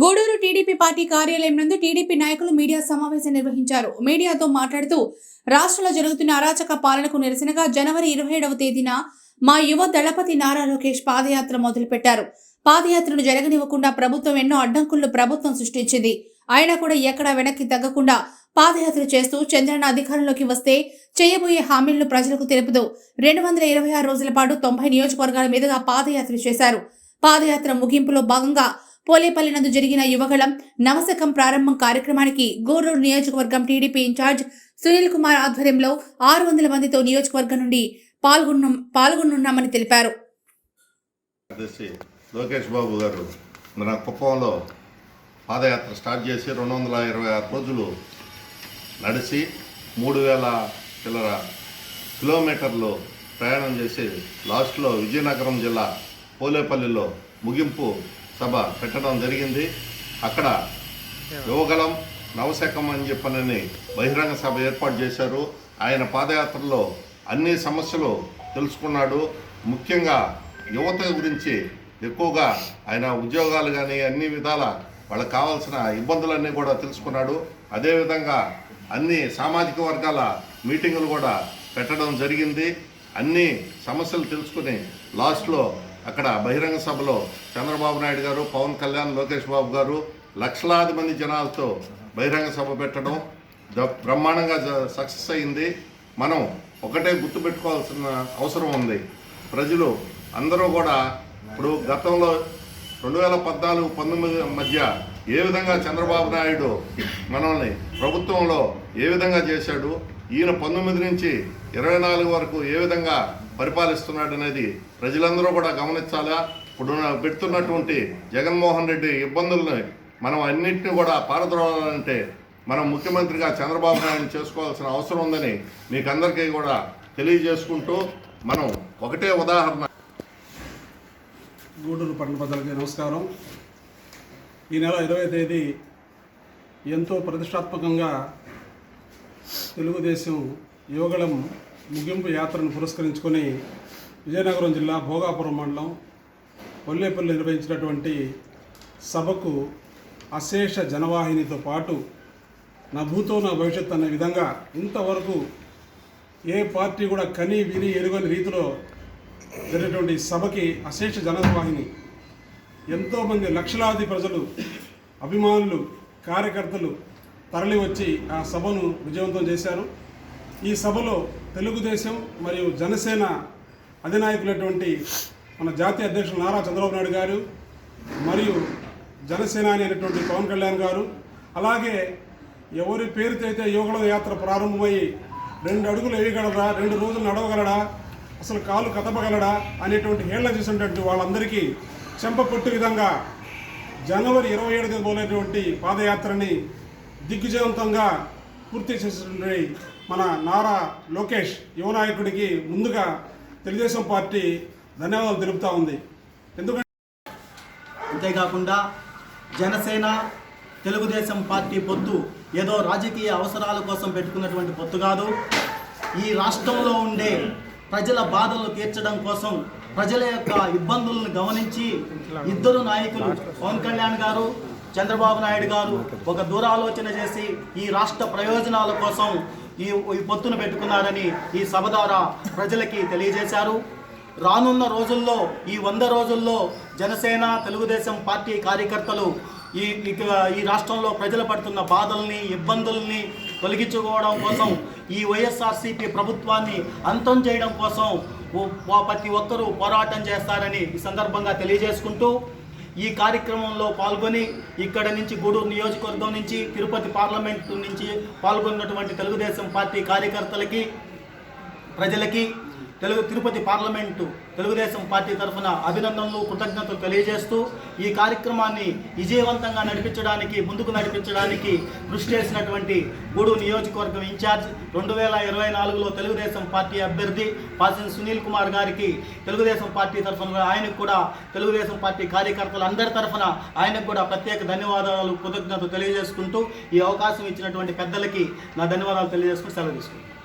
Gudur TDP party కార్యాలయం నందు TDP నాయకులు మీడియా సమావేశం నిర్వహించారు. మీడియాతో మాట్లాడుతూ రాష్ట్రంలో జరుగుతున్న అరాచక పాలనకు నిరసనగా జనవరి ఇరవై ఏడవ తేదీన మా యువ దళపతి నారా లోకేష్ పాదయాత్ర మొదలుపెట్టారు. పాదయాత్రను జరగనివ్వకుండా ప్రభుత్వం ఎన్నో అడ్డంకులను ప్రభుత్వం సృష్టించింది. అయినా కూడా ఎక్కడా వెనక్కి తగ్గకుండా పాదయాత్ర చేస్తూ చంద్రన్న అధికారంలోకి వస్తే చేయబోయే హామీలను ప్రజలకు తెలుపుతూ రెండు వందల ఇరవై ఆరు రోజుల పాటు తొంభై నియోజకవర్గాల మీదుగా పాదయాత్ర చేశారు. పాదయాత్ర ముగింపులో భాగంగా పోలేపల్లి నందు జరిగిన యువగళం నవశకం ప్రారంభం కార్యక్రమానికి గోరూరు నియోజకవర్గం టీడీపీ ఇన్ఛార్జ్ సునీల్ కుమార్ ఆధ్వర్యంలో ఆరు వందల మందితో నియోజకవర్గం నుండి పాల్గొన్న పాల్గొనున్నామని తెలిపారు. లోకేష్ బాబు గారు మన కుప్పంలో పాదయాత్ర స్టార్ట్ చేసి రెండు వందల ఇరవై ఆరు రోజులు నడిచి మూడు వేల చిల్లర కిలోమీటర్లు ప్రయాణం చేసి లాస్ట్లో విజయనగరం జిల్లా పోలేపల్లిలో ముగింపు సభ పెట్టడం జరిగింది. అక్కడ యువగలం నవశకం అని చెప్పనని బహిరంగ సభ ఏర్పాటు చేశారు. ఆయన పాదయాత్రలో అన్ని సమస్యలు తెలుసుకున్నాడు. ముఖ్యంగా యువత గురించి ఎక్కువగా ఆయన ఉద్యోగాలు కానీ అన్ని విధాల వాళ్ళకి కావాల్సిన ఇబ్బందులన్నీ కూడా తెలుసుకున్నాడు. అదేవిధంగా అన్ని సామాజిక వర్గాల మీటింగులు కూడా పెట్టడం జరిగింది. అన్ని సమస్యలు తెలుసుకుని లాస్ట్లో అక్కడ బహిరంగ సభలో చంద్రబాబు నాయుడు గారు పవన్ కళ్యాణ్ లోకేష్ బాబు గారు లక్షలాది మంది జనాలతో బహిరంగ సభ పెట్టడం బ్రహ్మాండంగా జ- సక్సెస్ అయింది. మనం ఒకటే గుర్తుపెట్టుకోవాల్సిన అవసరం ఉంది. ప్రజలు అందరూ కూడా ఇప్పుడు గతంలో రెండు వేల పద్నాలుగు పంతొమ్మిది మధ్య ఏ విధంగా చంద్రబాబు నాయుడు మనల్ని ప్రభుత్వంలో ఏ విధంగా చేశాడు ఈయన పంతొమ్మిది నుంచి ఇరవై నాలుగు వరకు ఏ విధంగా పరిపాలిస్తున్నాడు అనేది ప్రజలందరూ కూడా గమనించాలా? ఇప్పుడు పెడుతున్నటువంటి జగన్మోహన్ రెడ్డి ఇబ్బందుల్ని మనం అన్నింటినీ కూడా పారద్రోలాలంటే మనం ముఖ్యమంత్రిగా చంద్రబాబు నాయుడు చేసుకోవాల్సిన అవసరం ఉందని మీకు అందరికీ కూడా తెలియజేసుకుంటూ మనం ఒకటే ఉదాహరణ. గూడూరు పట్టణ ప్రజలకి నమస్కారం. ఈ నెల ఇరవై తేదీ ఎంతో ప్రతిష్టాత్మకంగా తెలుగుదేశం యువగళం ముగింపు యాత్రను పురస్కరించుకొని విజయనగరం జిల్లా భోగాపురం మండలం కొల్లేపల్లి నిర్వహించినటువంటి సభకు అశేష జనవాహినితో పాటు నా భూతో నా భవిష్యత్ అనే విధంగా ఇంతవరకు ఏ పార్టీ కూడా కని విని ఎరుగని రీతిలో జరిగినటువంటి సభకి అశేష జనవాహిని. ఎంతోమంది లక్షలాది ప్రజలు అభిమానులు కార్యకర్తలు తరలి వచ్చి ఆ సభను విజయవంతం చేశారు. ఈ సభలో తెలుగుదేశం మరియు జనసేన అధినాయకులైనటువంటి మన జాతీయ అధ్యక్షులు నారా చంద్రబాబు నాయుడు గారు మరియు జనసేన అనేటువంటి పవన్ కళ్యాణ్ గారు అలాగే ఎవరి పేరుతో అయితే యువకుల యాత్ర ప్రారంభమయ్యి రెండు అడుగులు వేయగలరా రెండు రోజులు నడవగలడా అసలు కాలు కదపగలడా అనేటువంటి హేళన చేసినటువంటి వాళ్ళందరికీ చెంపపొట్టు విధంగా జనవరి ఇరవై ఏడు పోలేటువంటి పాదయాత్రని దిగ్విజయవంతంగా పూర్తి చేసినటువంటి మన నారా లోకేష్ యువ నాయకుడికి ముందుగా తెలుగుదేశం పార్టీ ధన్యవాదాలు తెలుపుతూ ఉంది. ఎందుకంటే అంతేకాకుండా జనసేన తెలుగుదేశం పార్టీ పొత్తు ఏదో రాజకీయ అవసరాల కోసం పెట్టుకున్నటువంటి పొత్తు కాదు. ఈ రాష్ట్రంలో ఉండే ప్రజల బాధలు తీర్చడం కోసం ప్రజల యొక్క ఇబ్బందులను గమనించి ఇద్దరు నాయకులు పవన్ కళ్యాణ్ గారు చంద్రబాబు నాయుడు గారు ఒక దూరాలోచన చేసి ఈ రాష్ట్ర ప్రయోజనాల కోసం ఈ ఈ పొత్తును పెట్టుకున్నారని ఈ సభ ద్వారా ప్రజలకి తెలియజేశారు. రానున్న రోజుల్లో ఈ వంద రోజుల్లో జనసేన తెలుగుదేశం పార్టీ కార్యకర్తలు ఈ ఈ రాష్ట్రంలో ప్రజలు పడుతున్న బాధల్ని ఇబ్బందుల్ని తొలగించుకోవడం కోసం ఈ వైఎస్ఆర్సీపీ ప్రభుత్వాన్ని అంతం చేయడం కోసం ప్రతి ఒక్కరూ పోరాటం చేస్తారని ఈ సందర్భంగా తెలియజేసుకుంటూ ఈ కార్యక్రమంలో పాల్గొని ఇక్కడ నుంచి గూడూరు నియోజకవర్గం నుంచి తిరుపతి పార్లమెంట్ నుంచి పాల్గొన్నటువంటి తెలుగుదేశం పార్టీ కార్యకర్తలకి ప్రజలకి తెలుగు తిరుపతి పార్లమెంటు తెలుగుదేశం పార్టీ తరఫున అభినందనలు కృతజ్ఞతలు తెలియజేస్తూ ఈ కార్యక్రమాన్ని విజయవంతంగా నడిపించడానికి ముందుకు నడిపించడానికి కృషి చేసినటువంటి గూడు నియోజకవర్గం ఇన్ఛార్జ్ రెండు వేల ఇరవై నాలుగులో తెలుగుదేశం పార్టీ అభ్యర్థి పాసిన సునీల్ కుమార్ గారికి తెలుగుదేశం పార్టీ తరఫున ఆయనకు కూడా తెలుగుదేశం పార్టీ కార్యకర్తలు అందరి తరఫున ఆయనకు కూడా ప్రత్యేక ధన్యవాదాలు కృతజ్ఞతలు తెలియజేసుకుంటూ ఈ అవకాశం ఇచ్చినటువంటి పెద్దలకి నా ధన్యవాదాలు తెలియజేసుకుంటూ సెలవు తీసుకుంటాను